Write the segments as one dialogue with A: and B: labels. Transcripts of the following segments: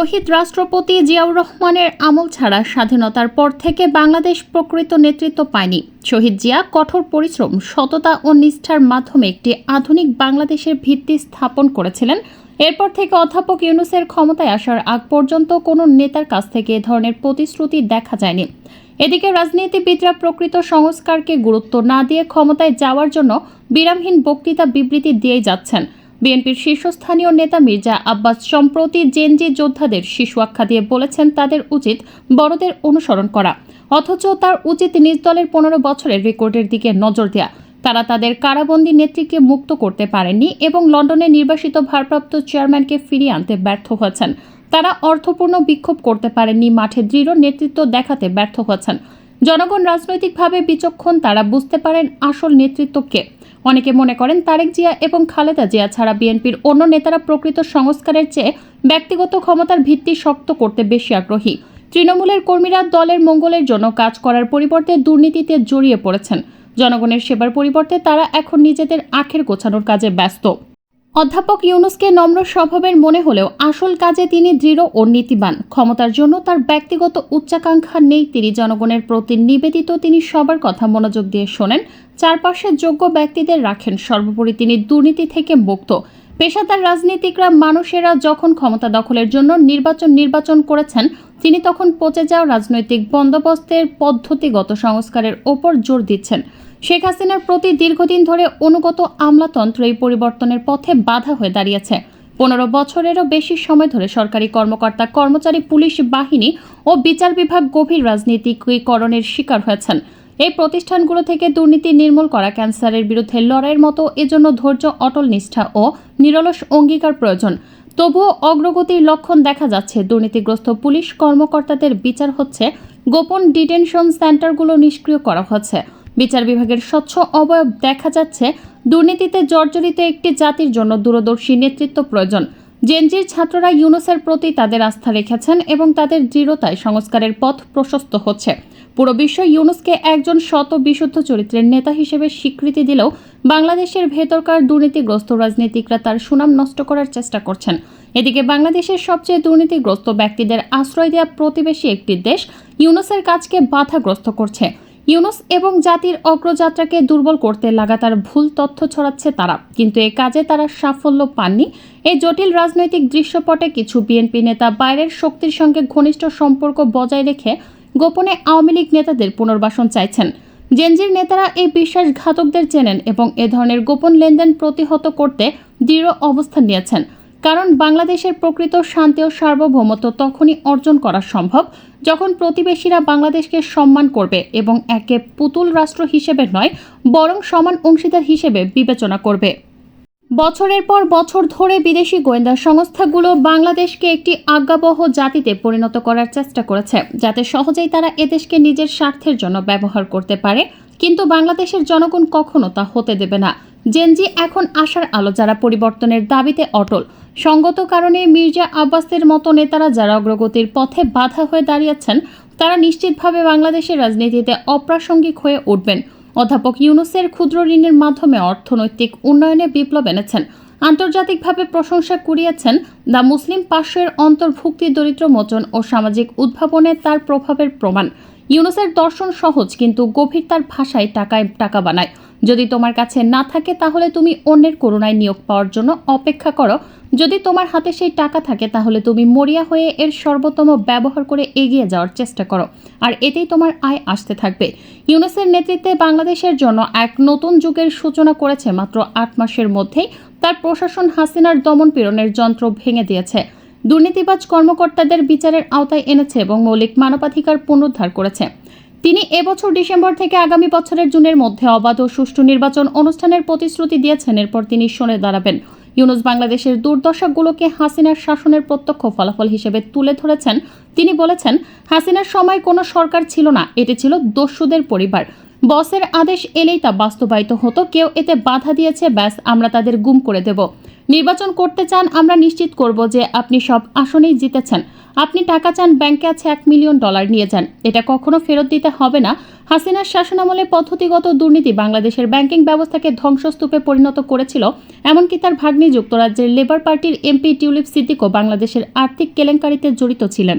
A: শহীদ রাষ্ট্রপতি জিয়াউর রহমানের আমল ছাড়া স্বাধীনতার পর থেকে বাংলাদেশ প্রকৃত নেতৃত্ব পায়নি। শহীদ জিয়া কঠোর পরিশ্রম, সততা ও নিষ্ঠার মাধ্যমে একটি আধুনিক বাংলাদেশের ভিত্তি স্থাপন করেছিলেন। এরপর থেকে অধ্যাপক ইউনুসের ক্ষমতায় আসার আগ পর্যন্ত কোনো নেতার কাছ থেকে এ ধরনের প্রতিশ্রুতি দেখা যায়নি। এদিকে রাজনীতিবিদরা প্রকৃত সংস্কারকে গুরুত্ব না দিয়ে ক্ষমতায় যাওয়ার জন্য বিরামহীন বক্তৃতা বিবৃতি দিয়েই যাচ্ছেন। বিএনপির শীর্ষস্থানীয় নেতা মির্জা আব্বাস সম্প্রতি জেনজি যোদ্ধাদের শিশু আখ্যা দিয়ে বলেছেন তাদের উচিত বড়দের অনুসরণ করা। অথচ তার উচিত নিজ দলের পনেরো বছরের রেকর্ডের দিকে নজর দেয়া। তারা তাদের কারাবন্দী নেত্রীকে মুক্ত করতে পারেননি এবং লন্ডনে নির্বাসিত ভারপ্রাপ্ত চেয়ারম্যানকে ফিরিয়ে আনতে ব্যর্থ হয়েছেন। তারা অর্থপূর্ণ বিক্ষোভ করতে পারেননি, মাঠে দৃঢ় নেতৃত্ব দেখাতে ব্যর্থ হয়েছেন। জনগণ রাজনৈতিকভাবে বিচক্ষণ, তারা বুঝতে পারেন আসল নেতৃত্বকে অনেকে মনে করেন তারেক জিয়া এবং খালেদা জিয়া ছাড়া বিএনপির অন্য নেতারা প্রকৃত সংস্কারের চেয়ে ব্যক্তিগত ক্ষমতার ভিত্তি শক্ত করতে বেশি আগ্রহী। তৃণমূলের কর্মীরা দলের মঙ্গলের জন্য কাজ করার পরিবর্তে দুর্নীতিতে জড়িয়ে পড়েছেন। জনগণের সেবার পরিবর্তে তারা এখন নিজেদের আখের গোছানোর কাজে ব্যস্ত। অধ্যাপক ইউনুসকে নম্র স্বভাবের মনে হলেও আসল কাজে তিনি দৃঢ় ও নীতিবান। ক্ষমতার জন্য তার ব্যক্তিগত উচ্চাকাঙ্ক্ষা নেই তিনি জনগণের প্রতি নিবেদিত তিনি সবার কথা মনোযোগ দিয়ে শোনেন। চারপাশে যোগ্য ব্যক্তিদের রাখেন। সর্বোপরি তিনি দুর্নীতি থেকে মুক্ত। পেশাদার রাজনীতিকরা মানুষেরা যখন ক্ষমতা দখলের জন্য নির্বাচন নির্বাচন করেছেন, তিনি তখন পচে যাওয়া রাজনৈতিক বন্দোবস্তের পদ্ধতিগত সংস্কারের ওপর জোর দিচ্ছেন। শেখ হাসিনার প্রতি দীর্ঘদিন ধরে অনুগত আমলাতন্ত্র এই পরিবর্তনের পথে বাধা হয়ে দাঁড়িয়েছে। পনেরো বছরেরও বেশি সময় ধরে সরকারি কর্মকর্তা, কর্মচারী, পুলিশ, বাহিনী ও বিচার বিভাগ গভীর রাজনীতিকরণের শিকার হয়েছেন। এই প্রতিষ্ঠানগুলো থেকে দুর্নীতি নির্মূল করা, ক্যান্সারের বিরুদ্ধে লড়াইয়ের মতো এজন্য ধৈর্য, অটল নিষ্ঠা ও নিরলস অঙ্গীকার প্রয়োজন। তবুও অগ্রগতির লক্ষণ দেখা যাচ্ছে। দুর্নীতিগ্রস্ত পুলিশ কর্মকর্তাদের বিচার হচ্ছে। গোপন ডিটেনশন সেন্টারগুলো নিষ্ক্রিয় করা হচ্ছে। বিচার বিভাগের স্বচ্ছ অবয়ব দেখা যাচ্ছে। দুর্নীতিতে জর্জরিত একটি জাতির জন্য দূরদর্শী নেতৃত্ব প্রয়োজন। জেনজির ছাত্ররা ইউনুসের প্রতি তাদের আস্থা রেখেছেন এবং তাদের দৃঢ়তায় সংস্কারের পথ প্রশস্ত হচ্ছে। পুরো বিশ্ব ইউনুসকে একজন শত বিশুদ্ধ চরিত্রের নেতা হিসেবে স্বীকৃতি দিলেও বাংলাদেশের ভেতরকার দুর্নীতিগ্রস্ত রাজনীতিকরা তার সুনাম নষ্ট করার চেষ্টা করছেন। এদিকে বাংলাদেশের সবচেয়ে দুর্নীতিগ্রস্ত ব্যক্তিদের আশ্রয় দেওয়া প্রতিবেশী একটি দেশ ইউনুসের কাজকে বাধাগ্রস্ত করছে। ইউনুস এবং জাতির অগ্রযাত্রাকে দুর্বল করতে লাগাতার ভুল তথ্য ছড়াচ্ছে তারা। কিন্তু এ কাজে তারা সাফল্য পাননি। এই জটিল রাজনৈতিক দৃশ্যপটে কিছু বিএনপি নেতা বাইরের শক্তির সঙ্গে ঘনিষ্ঠ সম্পর্ক বজায় রেখে গোপনে আওয়ামী লীগ নেতাদের পুনর্বাসন চাইছেন। জেনজির নেতারা এই বিশ্বাসঘাতকদের চেনেন এবং এ ধরনের গোপন লেনদেন প্রতিহত করতে দৃঢ় অবস্থান নিয়েছেন। কারণ বাংলাদেশের প্রকৃত শান্তি ও সার্বভৌমত্ব তখনই অর্জন করা সম্ভব যখন প্রতিবেশীরা বাংলাদেশকে সম্মান করবে এবং একে পুতুল রাষ্ট্র হিসেবে নয়, বরং সমান অংশীদার হিসেবে বিবেচনা করবে। বছরের পর বছর ধরে বিদেশি গোয়েন্দা সংস্থাগুলো বাংলাদেশকে একটি আজ্ঞাবহ জাতিতে পরিণত করার চেষ্টা করেছে, যাতে সহজেই তারা এদেশকে নিজের স্বার্থের জন্য ব্যবহার করতে পারে। কিন্তু বাংলাদেশের জনগণ কখনো তা হতে দেবে না। জেনজি এখন আসার আলো যারা পরিবর্তনের দাবিতে অটল সঙ্গত কারণে মির্জা আব্বাসের মতো নেতারা যারা অগ্রগতির পথে বাধা হয়ে দাঁড়িয়েছেন, তারা নিশ্চিতভাবে বাংলাদেশের রাজনীতিতে অপ্রাসঙ্গিক হয়ে উঠবেন। অধ্যাপক ইউনুসের ক্ষুদ্র ঋণের মাধ্যমে অর্থনৈতিক উন্নয়নে বিপ্লব এনেছেন। আন্তর্জাতিকভাবে প্রশংসা কুড়িয়েছেন দ্য মুসলিম পার্শ্বের অন্তর্ভুক্তি, দরিদ্র মোচন ও সামাজিক উদ্ভাবনে তার প্রভাবের প্রমাণ। ইউনুসের দর্শন সহজ, কিন্তু গভীর তার ভাষায় টাকায় টাকা বানায়। যদি তোমার কাছে না থাকে, তাহলে তুমি অন্যের করুণায় নিয়োগ পাওয়ার জন্য অপেক্ষা করো। যদি তোমার হাতে সেই টাকা থাকে, তাহলে তুমি মরিয়া হয়ে এর সর্বোত্তম ব্যবহার করে এগিয়ে যাওয়ার চেষ্টা করো, আর এতেই তোমার আয় আসতে থাকবে। ইউনেসের নেতৃত্বে বাংলাদেশের জন্য এক নতুন যুগের সূচনা করেছে মাত্র আট মাসের মধ্যেই। তার প্রশাসন হাসিনার দমন পীড়নের যন্ত্র ভেঙে দিয়েছে। দুর্নীতিবাজ কর্মকর্তাদের বিচারের আওতায় এনেছে এবং মৌলিক মানবাধিকার পুনরুদ্ধার করেছে। তিনি এবছর ডিসেম্বর থেকে আগামী বছরের জুনের মধ্যে অবাধ ও সুষ্ঠু নির্বাচন অনুষ্ঠানের প্রতিশ্রুতি দিয়েছেন। এরপর তিনি শুনে দাঁড়াবেন। ইউনুস বাংলাদেশের দুর্দশাগুলোকে হাসিনার শাসনের প্রত্যক্ষ ফলাফল হিসেবে তুলে ধরেছেন। তিনি বলেছেন, হাসিনার সময় কোনো সরকার ছিল না, এটি ছিল দস্যুদের পরিবার। বসের আদেশ এলেই তা বাস্তবায়িত হতো, কেউ এতে বাধা দিয়েছে, ব্যাস, আমরা তাদের গুম করে দেব। নির্বাচন করতে চান, আমরা নিশ্চিত করব যে আপনি সব আসনেই জিতেছেন। আপনি টাকা চান, ব্যাংকে আছে এক মিলিয়ন ডলার নিয়ে যান। এটা কখনো ফেরত দিতে হবে না। হাসিনার শাসনামলে পদ্ধতিগত দুর্নীতি বাংলাদেশের ব্যাংকিং ব্যবস্থাকে ধ্বংসস্তূপে পরিণত করেছিল, এমনকি তার ভাগ্নি যুক্তরাজ্যের লেবার পার্টির এমপি টিউলিপ সিদ্দিকও বাংলাদেশের আর্থিক কেলেঙ্কারিতে জড়িত ছিলেন।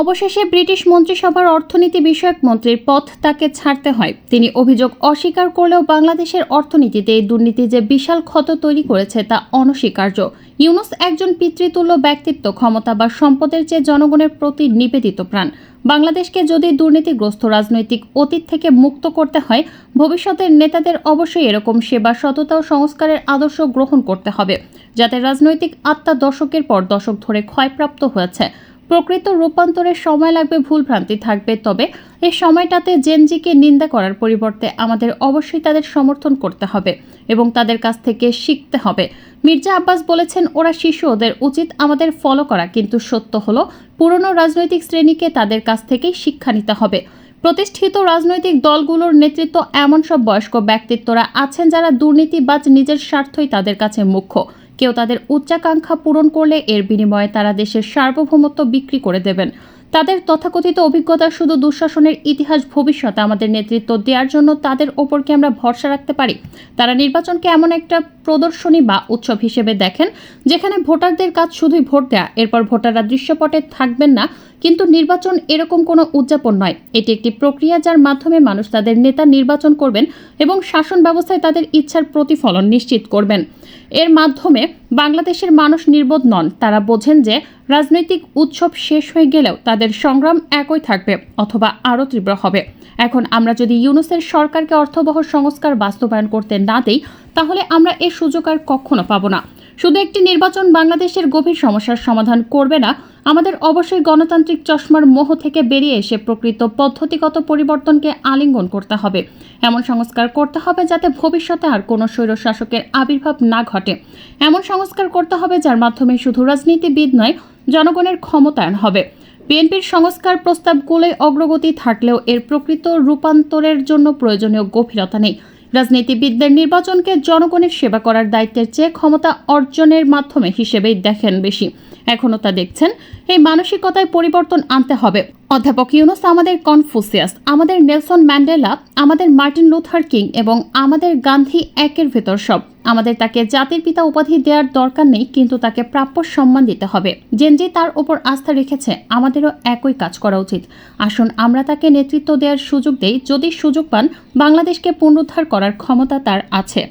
A: অবশেষে ব্রিটিশ মন্ত্রিসভার অর্থনীতি বিষয়ক মন্ত্রীর পথ তাকে ছাড়তে হয়। তিনি অভিযোগ অস্বীকার করলেও বাংলাদেশের অর্থনীতিতে এই দুর্নীতি যে বিশাল ক্ষত তৈরি করেছে তা অনস্বীকার্য। ইউনুস একজন পিতৃতুল্য ব্যক্তিত্ব, ক্ষমতা বা সম্পদের চেয়ে জনগণের প্রতি নিবেদিত প্রাণ। বাংলাদেশকে যদি দুর্নীতিগ্রস্ত রাজনৈতিক অতীত থেকে মুক্ত করতে হয়, ভবিষ্যতের নেতাদের অবশ্যই এরকম সেবা, সততা ও সংস্কারের আদর্শ গ্রহণ করতে হবে, যাতে রাজনৈতিক আত্মা দশকের পর দশক ধরে ক্ষয়প্রাপ্ত হয়েছে। প্রকৃত রূপান্তরের সময় লাগবে ভুলভ্রান্তি থাকবে। তবে এই সময়টাতে জেনজিকে নিন্দা করার পরিবর্তে আমাদের অবশ্যই তাদের সমর্থন করতে হবে এবং তাদের কাছ থেকে শিখতে হবে। মির্জা আব্বাস বলেছেন, ওরা শিশু, ওদের উচিত আমাদের ফলো করা। কিন্তু সত্য হলো, পুরনো রাজনৈতিক শ্রেণীকে তাদের কাছ থেকেই শিক্ষা নিতে হবে। প্রতিষ্ঠিত রাজনৈতিক দলগুলোর নেতৃত্ব এমন সব বয়স্ক ব্যক্তিত্বরা আছেন যারা দুর্নীতিবাজ নিজের স্বার্থই তাদের কাছে মুখ্য। কেউ তাদের উচ্চাকাঙ্ক্ষা পূরণ করলে এর বিনিময়ে তারা দেশের সার্বভৌমত্ব বিক্রি করে দেবেন। তাদের তথাকথিত অভিজ্ঞতা শুধু দুঃশাসনের ইতিহাস ভবিষ্যতে আমাদের নেতৃত্ব দেওয়ার জন্য তাদের ওপর কি আমরা ভরসা রাখতে পারি। তারা নির্বাচনকে এমন একটা প্রদর্শনী বা উৎসব হিসেবে দেখেন, যেখানে ভোটারদের কাজ শুধুই ভোট দেয়া, এরপর ভোটাররা দৃশ্যপটে থাকবেন না। কিন্তু নির্বাচন এরকম কোনো উদযাপন নয়। এটি একটি প্রক্রিয়া যার মাধ্যমে মানুষ তাদের নেতা নির্বাচন করবেন এবং শাসন ব্যবস্থায় তাদের ইচ্ছার প্রতিফলন নিশ্চিত করবেন। এর মাধ্যমে বাংলাদেশের মানুষ নির্বোধ নন। তারা বোঝেন যে রাজনৈতিক উৎসব শেষ হয়ে গেলেও তাদের সংগ্রাম একই থাকবে অথবা আরও তীব্র হবে। এখন আমরা যদি ইউনুসের সরকারকে অর্থবহ সংস্কার বাস্তবায়ন করতে না দেই, তাহলে আমরা এর সুযোগ আর কখনো পাবো না। শুধু একটি নির্বাচন বাংলাদেশের গভীর সমস্যার সমাধান করবে না, আমাদের অবশ্যই গণতান্ত্রিক চশমার মোহ থেকে বেরিয়ে এসে প্রকৃত পদ্ধতিগত পরিবর্তনকে আলিঙ্গন করতে হবে। এমন সংস্কার করতে হবে যাতে ভবিষ্যতে আর কোনো স্বৈরশাসকের আবির্ভাব না ঘটে। এমন সংস্কার করতে হবে যার মাধ্যমে শুধু রাজনীতিবিদ নয় জনগণের ক্ষমতায়ন হবে। বিএনপির সংস্কার প্রস্তাবগুলোই অগ্রগতি থাকলেও এর প্রকৃত রূপান্তরের জন্য প্রয়োজনীয় গভীরতা নেই। রাজনীতিবিদদের নির্বাচনকে জনগণের সেবা করার দায়িত্বের চেয়ে ক্ষমতা অর্জনের মাধ্যমে হিসেবেই দেখেন বেশি। এখনও তা দেখছেন, এই মানসিকতায় পরিবর্তন আনতে হবে। অধ্যাপক ইউনুস আমাদের কনফুসিয়াস, আমাদের নেলসন ম্যান্ডেলা, আমাদের মার্টিন লুথার কিং এবং আমাদের গান্ধী একের ভেতর সব। আমাদের তাকে জাতির পিতা উপাধি দেওয়ার দরকার নেই, কিন্তু তাকে প্রাপ্য সম্মান দিতে হবে। জেনজি তার উপর আস্থা রেখেছে, আমাদেরও একই কাজ করা উচিত। আসুন, আমরা তাকে নেতৃত্ব দেওয়ার সুযোগ দেই। যদি সুযোগ পান, বাংলাদেশকে পুনরুদ্ধার করার ক্ষমতা তার আছে।